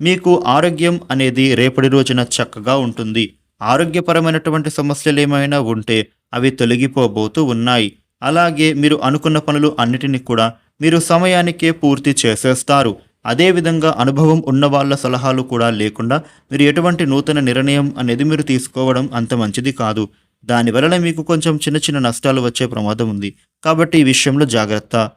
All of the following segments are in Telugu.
మీకు ఆరోగ్యం అనేది రేపటి రోజున చక్కగా ఉంటుంది. ఆరోగ్యపరమైనటువంటి సమస్యలు ఏమైనా ఉంటే అవి తొలగిపోబోతూ ఉన్నాయి. అలాగే మీరు అనుకున్న పనులు అన్నిటినీ కూడా మీరు సమయానికే పూర్తి చేసేస్తారు. అదేవిధంగా అనుభవం ఉన్న వాళ్ళ సలహాలు కూడా లేకుండా మీరు ఎటువంటి నూతన నిర్ణయం అనేది మీరు తీసుకోవడం అంత మంచిది కాదు. దానివలన మీకు కొంచెం చిన్న చిన్న నష్టాలు వచ్చే ప్రమాదం ఉంది. కాబట్టి ఈ విషయంలో జాగ్రత్త.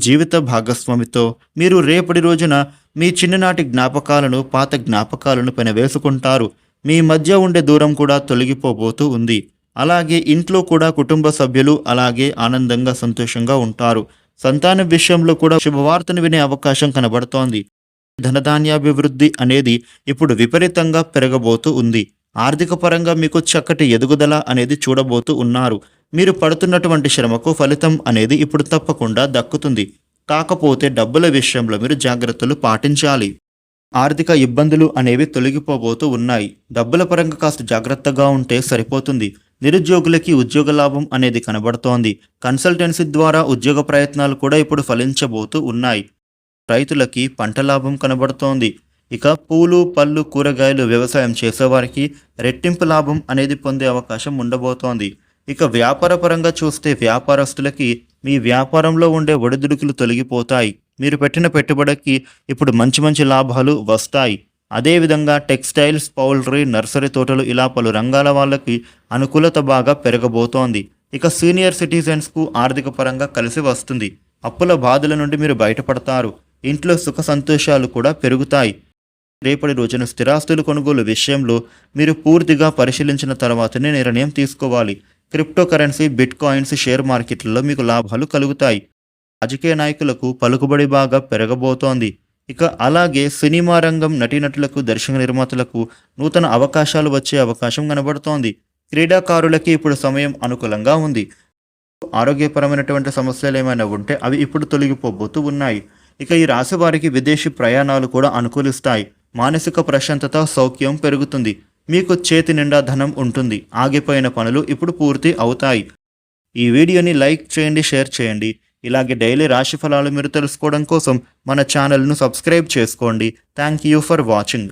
జీవిత భాగస్వామితో మీరు రేపటి రోజున మీ చిన్ననాటి జ్ఞాపకాలను పాత జ్ఞాపకాలను పెనవేసుకుంటారు మీ మధ్య ఉండే దూరం కూడా తొలగిపోబోతూ ఉంది. అలాగే ఇంట్లో కూడా కుటుంబ సభ్యులు అలాగే ఆనందంగా సంతోషంగా ఉంటారు. సంతానం విషయంలో కూడా శుభవార్తను వినే అవకాశం కనబడుతోంది. ధనధాన్యాభివృద్ధి అనేది ఇప్పుడు విపరీతంగా పెరగబోతూ ఉంది. ఆర్థిక పరంగా మీకు చక్కటి ఎదుగుదల అనేది చూడబోతూ ఉన్నారు. మీరు పడుతున్నటువంటి శ్రమకు ఫలితం అనేది ఇప్పుడు తప్పకుండా దక్కుతుంది. కాకపోతే డబ్బుల విషయంలో మీరు జాగ్రత్తలు పాటించాలి. ఆర్థిక ఇబ్బందులు అనేవి తొలగిపోబోతూ ఉన్నాయి. డబ్బుల పరంగా కాస్త జాగ్రత్తగా ఉంటే సరిపోతుంది. నిరుద్యోగులకి ఉద్యోగ లాభం అనేది కనబడుతోంది. కన్సల్టెన్సీ ద్వారా ఉద్యోగ ప్రయత్నాలు కూడా ఇప్పుడు ఫలించబోతూ ఉన్నాయి. రైతులకి పంట లాభం కనబడుతోంది. ఇక పూలు పళ్ళు కూరగాయలు వ్యవసాయం చేసేవారికి రెట్టింపు లాభం అనేది పొందే అవకాశం ఉండబోతోంది. ఇక వ్యాపార పరంగా చూస్తే వ్యాపారస్తులకి మీ వ్యాపారంలో ఉండే ఒడిదుడుకులు తొలగిపోతాయి. మీరు పెట్టిన పెట్టుబడికి ఇప్పుడు మంచి మంచి లాభాలు వస్తాయి. అదేవిధంగా టెక్స్టైల్స్ పౌల్ట్రీ నర్సరీ తోటలు ఇలా పలు రంగాల వాళ్ళకి అనుకూలత బాగా పెరగబోతోంది. ఇక సీనియర్ సిటిజన్స్కు ఆర్థిక పరంగా కలిసి వస్తుంది. అప్పుల బాధల నుండి మీరు బయటపడతారు. ఇంట్లో సుఖ సంతోషాలు కూడా పెరుగుతాయి. రేపటి రోజున స్థిరాస్తులు కొనుగోలు విషయంలో మీరు పూర్తిగా పరిశీలించిన తర్వాతనే నిర్ణయం తీసుకోవాలి. Crypto currency bitcoins share మార్కెట్లలో మీకు లాభాలు కలుగుతాయి. రాజకీయ నాయకులకు పలుకుబడి బాగా పెరగబోతోంది. ఇక అలాగే సినిమా రంగం నటీనటులకు దర్శక నిర్మాతలకు నూతన అవకాశాలు వచ్చే అవకాశం కనబడుతోంది. క్రీడాకారులకి ఇప్పుడు సమయం అనుకూలంగా ఉంది. ఆరోగ్యపరమైనటువంటి సమస్యలు ఏమైనా ఉంటే అవి ఇప్పుడు తొలగిపోబోతూ ఉన్నాయి. ఇక ఈ రాశి వారికి విదేశీ ప్రయాణాలు కూడా అనుకూలిస్తాయి. మానసిక ప్రశాంతత సౌఖ్యం పెరుగుతుంది. మీకు చేతి నిండా ధనం ఉంటుంది. ఆగిపోయిన పనులు ఇప్పుడు పూర్తి అవుతాయి. ఈ వీడియోని లైక్ చేయండి షేర్ చేయండి. ఇలాగే డైలీ రాశి ఫలాలు మీరు తెలుసుకోవడం కోసం మన ఛానల్ను సబ్స్క్రైబ్ చేసుకోండి. Thank you for watching.